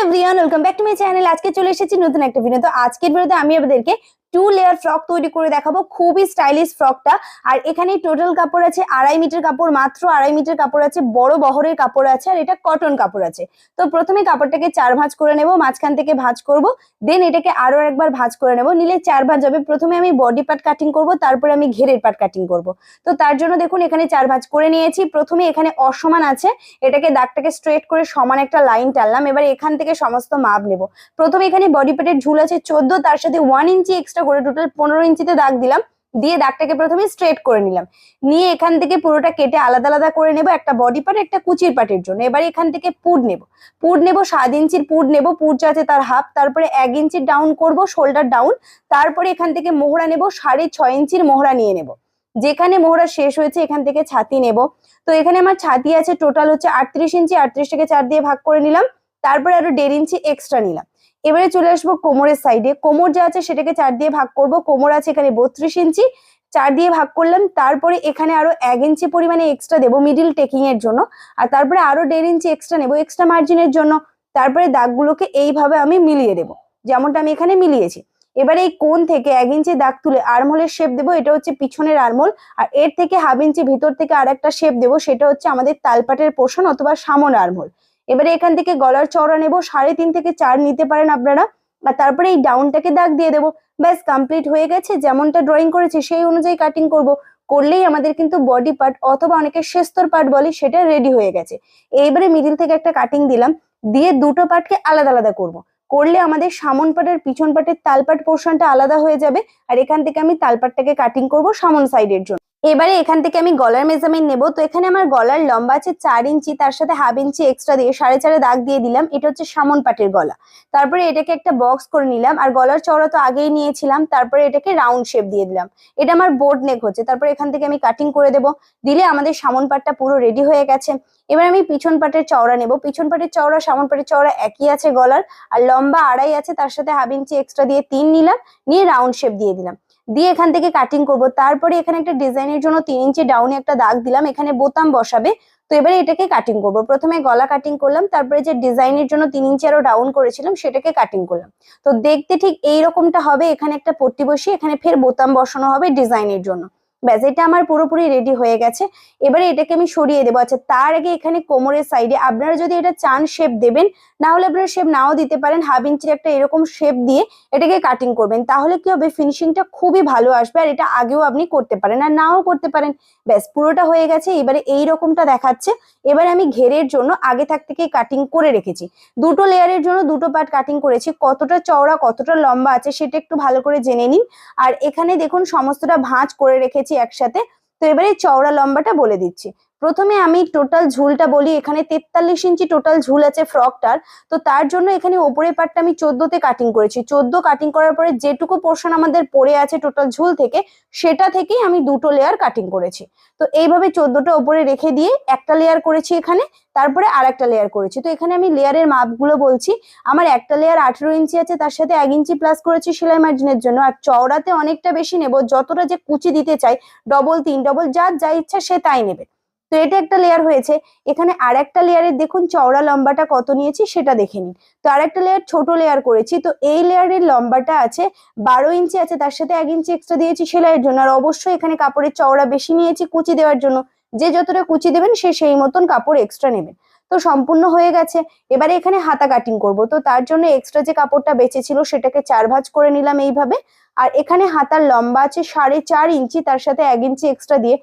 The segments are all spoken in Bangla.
Everyone welcome back to my channel আজকে চলে এসেছি নতুন একটা ভিডিও তো আজকের ভিডিওতে আমি আপনাদেরকে টু লেয়ার ফ্রক তৈরি করে দেখাবো। খুবই স্টাইলিশ ফ্রকটা আর এখানে টোটাল কাপড় আছে আড়াই মিটার কাপড় মাত্র, আড়াই মিটার কাপড় আছে, বড় বহরের কাপড় আছে, আর এটা কটন কাপড় আছে। তো প্রথমে কাপড়টাকে চার ভাঁজ করে নেব, মাঝখান থেকে ভাঁজ করব দেন এটাকে আরও একবার ভাঁজ করে নেব। নিলে চার ভাঁজ হবে। প্রথমে আমি বডি পার্ট কাটিং করব, তারপরে আমি ঘেরের পার্ট কাটিং করব। তো তার জন্য দেখুন, এখানে চার ভাঁজ করে নিয়েছি। প্রথমে এখানে অসমান আছে, এটাকে দাগটাকে স্ট্রেট করে সমান একটা লাইন টানলাম। এবার এখান থেকে সমস্ত মাপ নেব। প্রথমে এখানে বডি পার্টের ঝুল আছে চোদ্দ, তার সাথে ওয়ান ইঞ্চি এক্সট্রা করে টোটাল পনেরো ইঞ্চিতে দাগ দিলাম, দিয়ে দাগটাকে প্রথমে স্ট্রেট করে নিলাম। নিয়ে এখান থেকে পুরোটা কেটে আলাদা আলাদা করে নেব, একটা বডি পার্ট একটা কুচির পার্টের জন্য। এবার এখান থেকে পুড নেব। পুড নেব, সাত ইঞ্চির পুড নেব পুড আছে তার হাফ তারপরে এক ইঞ্চি ডাউন করব শোল্ডার ডাউন তারপরে এখান থেকে মোহরা নেব, সাড়ে ছয় ইঞ্চির মোহরা নিয়ে নেব। যেখানে মোহরা শেষ হয়েছে, এখান থেকে ছাতি নেব। তো এখানে আমার ছাতি আছে টোটাল হচ্ছে আটত্রিশ ইঞ্চি, আটত্রিশটাকে চার দিয়ে ভাগ করে নিলাম, তারপরে আরও দেড় ইঞ্চি এক্সট্রা নিলাম। এবারে চলে আসব কোমরের সাইডে কোমর যা আছে সেটাকে চার দিয়ে ভাগ করব। কোমর আছে এখানে বত্রিশ ইঞ্চি। চার দিয়ে ভাগ করলাম। তারপরে এখানে আরও এক ইঞ্চি পরিমাণে এক্সট্রা দেবো মিডিল টেকিং এর জন্য। আর তারপরে আরও দেড় ইঞ্চি এক্সট্রা নেব এক্সট্রা মার্জিনের জন্য। তারপরে দাগগুলোকে এইভাবে আমি মিলিয়ে দেবো। যেমনটা আমি এখানে মিলিয়েছি। এবারে এই কোন থেকে এক ইঞ্চি দাগ তুলে আর্মহোলের শেপ দেবো। এটা হচ্ছে পিছনের আর্মহোল। আর এর থেকে হাফ ইঞ্চি ভিতর থেকে আর একটা শেপ দেবো। সেটা হচ্ছে আমাদের তালপাটের পোষণ অথবা সামন আর্মহোল। এবারে এখান থেকে গলার চওড়া নেব, সাড়ে তিন থেকে চার নিতে পারেন আপনারা। আর তারপরে এই ডাউনটাকে দাগ দিয়ে দেবো। ব্যাস কমপ্লিট হয়ে গেছে, যেমনটা ড্রয়িং করেছি সেই অনুযায়ী কাটিং করব। করলেই আমাদের কিন্তু বডি পার্ট অথবা অনেকে শেস্তর পার্ট বলে সেটা রেডি হয়ে গেছে। এইবারে মিডিল থেকে একটা কাটিং দিলাম, দিয়ে দুটো পার্টকে আলাদা আলাদা করব। করলে আমাদের সামন পাটের পিছন পাটের তালপাট পোর্শনটা আলাদা হয়ে যাবে, আর এখান থেকে আমি তালপাটটাকে কাটিং করব সামন সাইডের জন্য। এবারে এখান থেকে আমি গলার মেজারমেন্ট নেব। তো এখানে আমার গলার লম্বা আছে চার ইঞ্চি, তার সাথে হাফ ইঞ্চি এক্সট্রা দিয়ে সাড়ে চারে দাগ দিয়ে দিলাম। এটা হচ্ছে সামন পাটের গলা। তারপরে এটাকে একটা বক্স করে নিলাম। আর গলার চওড়া তো আগেই নিয়েছিলাম। তারপরে এটাকে রাউন্ড শেপ দিয়ে দিলাম। এটা আমার বোর্ড নেক হচ্ছে। তারপরে এখান থেকে আমি কাটিং করে দেব। দিলে আমাদের সামন পাটটা পুরো রেডি হয়ে গেছে। এবার আমি পিছন পাটের চওড়া নেব। পিছন পাটের চওড়া, সামন পাটের চওড়া একই আছে গলার। আর লম্বা আড়াই আছে, তার সাথে হাফ ইঞ্চি এক্সট্রা দিয়ে তিন নিলাম। নিয়ে রাউন্ড শেপ দিয়ে দিলাম। দিয়ে এখান থেকে কাটিং করব। তারপরে এখানে একটা ডিজাইনের জন্য তিন ইঞ্চি ডাউনে একটা দাগ দিলাম, এখানে বোতাম বসাবে। তো এবারে এটাকে কাটিং করব। প্রথমে গলা কাটিং করলাম, তারপরে যে ডিজাইনের জন্য তিন ইঞ্চি আরও ডাউন করেছিলাম, সেটাকে কাটিং করলাম। তো দেখতে ঠিক এই রকমটা হবে, এখানে একটা পট্টি বসিয়ে এখানে ফের বোতাম বসানো হবে ডিজাইনের জন্য। ব্যাস, এটা আমার পুরোপুরি রেডি হয়ে গেছে। এবারে এটাকে আমি সরিয়ে দেবো। আচ্ছা তার আগে এখানে কোমরের সাইডে আপনারা যদি এটা চান শেপ দেবেন, না হলে আপনারা শেপ নাও দিতে পারেন। হাফ ইঞ্চির একটা এরকম শেপ দিয়ে এটাকে কাটিং করবেন। তাহলে কি হবে? ফিনিশিংটা খুবই ভালো আসবে আর এটা আগেও আপনি করতে পারেন আর নাও করতে পারেন। ব্যাস, পুরোটা হয়ে গেছে। এবারে এই রকমটা দেখাচ্ছে। এবারে আমি ঘেরের জন্য আগে থাক থেকে কাটিং করে রেখেছি। দুটো লেয়ারের জন্য দুটো পার্ট কাটিং করেছি। কতটা চওড়া, কতটা লম্বা আছে সেটা একটু ভালো করে জেনে নিন। আর এখানে দেখুন, সমস্তটা ভাঁজ করে রেখেছি। একসাথে। তো এবারে চওড়া লম্বাটা বলে দিচ্ছি। প্রথমে আমি টোটাল ঝুলটা বলি, এখানে তেতাল্লিশ ইঞ্চি টোটাল ঝুল আছে ফ্রকটার। তো তার জন্য এখানে ওপরের পার্টটা আমি চোদ্দতে কাটিং করেছি। চোদ্দ কাটিং করার পরে যেটুকু পোর্শন আমাদের পড়ে আছে টোটাল ঝুল থেকে, সেটা থেকেই আমি দুটো লেয়ার কাটিং করেছি। তো এইভাবে চোদ্দটা ওপরে রেখে দিয়ে একটা লেয়ার করেছি এখানে, তারপরে আর একটা লেয়ার করেছি। তো এখানে আমি লেয়ারের মাপগুলো বলছি। আমার একটা লেয়ার আঠেরো ইঞ্চি আছে, তার সাথে এক ইঞ্চি প্লাস করেছি সেলাই মার্জিনের জন্য। আর চওড়াতে অনেকটা বেশি নেব, যতটা যে কুচি দিতে চাই ডবল তিন ডবল যার যা ইচ্ছা সে তাই নেবে। তো এটা একটা লেয়ার হয়েছে। এখানে আর একটা লেয়ারের দেখুন চওড়া লম্বাটা কত নিয়েছি সেটা দেখে নিন। তো আর একটা লেয়ার ছোট লেয়ার করেছি, তো এই লেয়ারের লম্বাটা আছে বারো ইঞ্চি আছে, তার সাথে এক ইঞ্চি এক্সট্রা দিয়েছি সেলাইয়ের জন্য। আর অবশ্যই এখানে কাপড়ের চওড়া বেশি নিয়েছি কুচি দেওয়ার জন্য। যে যতটা কুচি দেবেন সে সেই মতন কাপড় এক্সট্রা নেবেন। তো সম্পূর্ণ হয়ে গেছে। এবারে এখানে হাতা কাটিং করব। তো তার জন্য এক্সট্রা যে কাপড়টা বেঁচে ছিল সেটাকে চার ভাঁজ করে নিলাম এইভাবে। আর এখানে হাতার লম্বা আছে সাড়ে চার ইঞ্চি, তার সাথে এক ইঞ্চি এক্সট্রা দিয়ে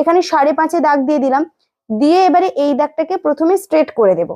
এখানে সাড়ে পাঁচে দাগ দিয়ে দিলাম। দিয়ে এবারে এই দাগটাকে প্রথমে স্ট্রেট করে দেব।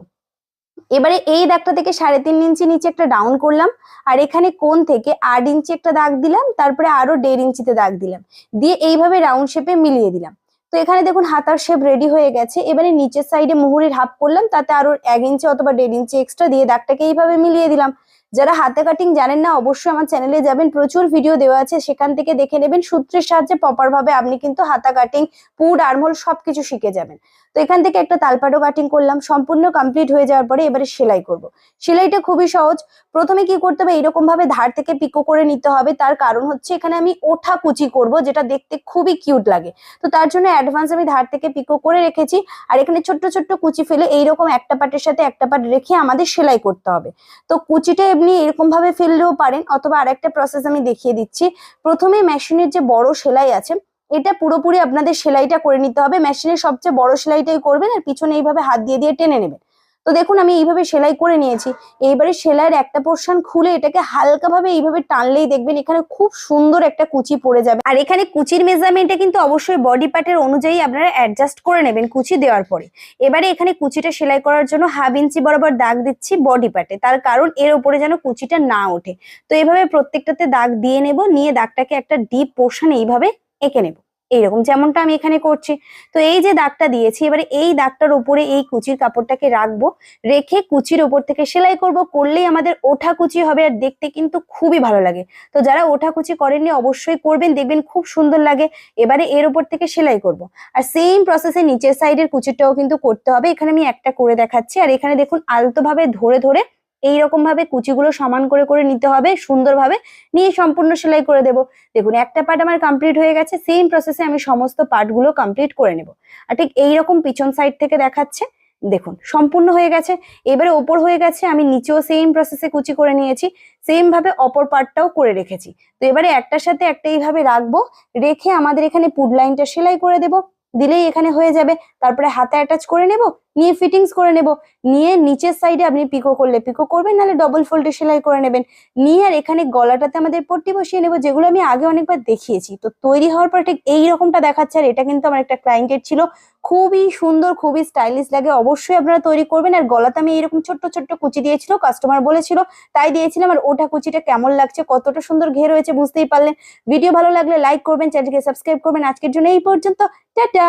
এবারে এই দাগটা থেকে সাড়ে তিন ইঞ্চি নিচে একটা ডাউন করলাম। আর এখানে কোন থেকে আট ইঞ্চি একটা দাগ দিলাম, তারপরে আরও দেড় ইঞ্চিতে দাগ দিলাম। দিয়ে এইভাবে রাউন্ড শেপে মিলিয়ে দিলাম। তো এখানে দেখুন হাতার শেপ রেডি হয়ে গেছে। এবারে নিচের সাইডে মুহুরির হাফ করলাম, তাতে আরও এক ইঞ্চি অথবা দেড় ইঞ্চি এক্সট্রা দিয়ে দাগটাকে এইভাবে মিলিয়ে দিলাম। যারা হাতে কাটিং জানেন না, অবশ্যই আমার চ্যানেলে যাবেন। প্রচুর ভিডিও দেওয়া আছে, সেখান থেকে দেখে নেবেন। সূত্রের সাহায্যে প্রপার ভাবে আপনি কিন্তু হাতা কাটিং পুড আর্মহোল সবকিছু শিখে যাবেন। তো এখান থেকে একটা তালপাটো কাটিং করলাম। সম্পূর্ণ কমপ্লিট হয়ে যাওয়ার পরে এবারে সেলাই করব। সেলাইটা খুবই সহজ। প্রথমে কি করতে হবে? এরকম ভাবে ধার থেকে পিকো করে নিতে হবে। তার কারণ হচ্ছে, এখানে আমি ওঠা কুচি করব, যেটা দেখতে খুবই কিউট লাগে। তো তার জন্য অ্যাডভান্স আমি ধার থেকে পিকো করে রেখেছি। আর এখানে ছোট্ট ছোট্ট কুচি ফেলে এইরকম একটা পাটের সাথে একটা পাট রেখে আমাদের সেলাই করতে হবে। তো কুচিটা এমনি এরকম ভাবে ফেললেও পারেন, অথবা আরেকটা প্রসেস আমি দেখিয়ে দিচ্ছি। প্রথমে মেশিনের যে বড় সেলাই আছে, এটা পুরোপুরি আপনাদের সেলাইটা করে নিতে হবে। মেশিনের সবচেয়ে বড় সেলাইটাই করবেন আর পিছনে এইভাবে হাত দিয়ে দিয়ে টেনে নেবেন। তো দেখুন, আমি এইভাবে সেলাই করে নিয়েছি। এইবারে সেলাইয়ের একটা পোর্শন খুলে এটাকে হালকা ভাবে এইভাবে টানলেই দেখবেন এখানে খুব সুন্দর একটা কুচি পড়ে যাবে। আর এখানে কুচির মেজারমেন্টটা কিন্তু অবশ্যই বডি পার্টের অনুযায়ী আপনারা অ্যাডজাস্ট করে নেবেন কুচি দেওয়ার পরে। এবারে এখানে কুচিটা সেলাই করার জন্য হাফ ইঞ্চি বরাবর দাগ দিচ্ছি বডি পার্টে তার কারণ এর উপরে যেন কুচিটা না ওঠে। তো এইভাবে প্রত্যেকটাতে দাগ দিয়ে নেব, নিয়ে দাগটাকে একটা ডিপ পোর্শন এইভাবে এঁকে নেব। এইরকম যেমনটা আমি এখানে করছি। তো এই যে দাগটা দিয়েছি, এবারে এই দাগটার উপরে এই কুচির কাপড়টাকে রাখব, রেখে কুচির ওপর থেকে সেলাই করব, করলেই আমাদের ওঠা কুচি হবে আর দেখতে কিন্তু খুবই ভালো লাগে। তো যারা ওঠা কুচি করেননি অবশ্যই করবেন, দেখবেন খুব সুন্দর লাগে। এবারে এর উপর থেকে সেলাই করব। আর সেম প্রসেসে নিচের সাইডের কুচিরটাও কিন্তু করতে হবে। এখানে আমি একটা করে দেখাচ্ছি। আর এখানে দেখুন, আলতোভাবে ধরে ধরে এইরকম ভাবে কুচিগুলো সমান করে করে নিতে হবে, সুন্দরভাবে। নিয়ে সম্পূর্ণ সেলাই করে দেব। দেখুন, একটা পার্ট আমার কমপ্লিট হয়ে গেছে সেম প্রসেসে আমি সমস্ত পার্টগুলো কমপ্লিট করে নেব। আর ঠিক এইরকম পিছন সাইড থেকে দেখাচ্ছে, দেখুন, সম্পূর্ণ হয়ে গেছে। এবারে ওপর হয়ে গেছে, আমি নিচেও সেম প্রসেসে কুচি করে নিয়েছি সেম ভাবে অপর পার্টটাও করে রেখেছি। তো এবারে একটার সাথে একটা এইভাবে রাখব, রেখে আমাদের এখানে পুড লাইনটা সেলাই করে দেব। দিলেই এখানে হয়ে যাবে। তারপরে হাতে অ্যাটাচ করে নেব নিয়ে ফিটিংস করে নেব। নিয়ে নিচের সাইডে আপনি পিকো করলে পিকো করবেন, নাহলে ডবল ফোল্ডে সেলাই করে নেবেন। নিয়ে আর এখানে গলাটাতে আমাদের পট্টি বসিয়ে নেব, যেগুলো আমি আগে অনেকবার দেখিয়েছি। তো তৈরি হওয়ার পর ঠিক এই রকমটা দেখাচ্ছে, আর এটা কিন্তু আমার একটা ক্লায়েন্টের ছিল। খুবই সুন্দর, খুবই স্টাইলিশ লাগে। অবশ্যই আপনারা তৈরি করবেন। আর গলাতে আমি এরকম ছোট্ট ছোট্ট কুচি দিয়েছিল কাস্টমার বলেছিল, তাই দিয়েছিলাম। আর ওটা কুচিটা কেমন লাগছে, কতটা সুন্দর ঘের হয়েছে বুঝতেই পারলেন। ভিডিও ভালো লাগলে লাইক করবেন চ্যানেলকে সাবস্ক্রাইব করবেন। আজকের জন্য এই পর্যন্ত, টাটা!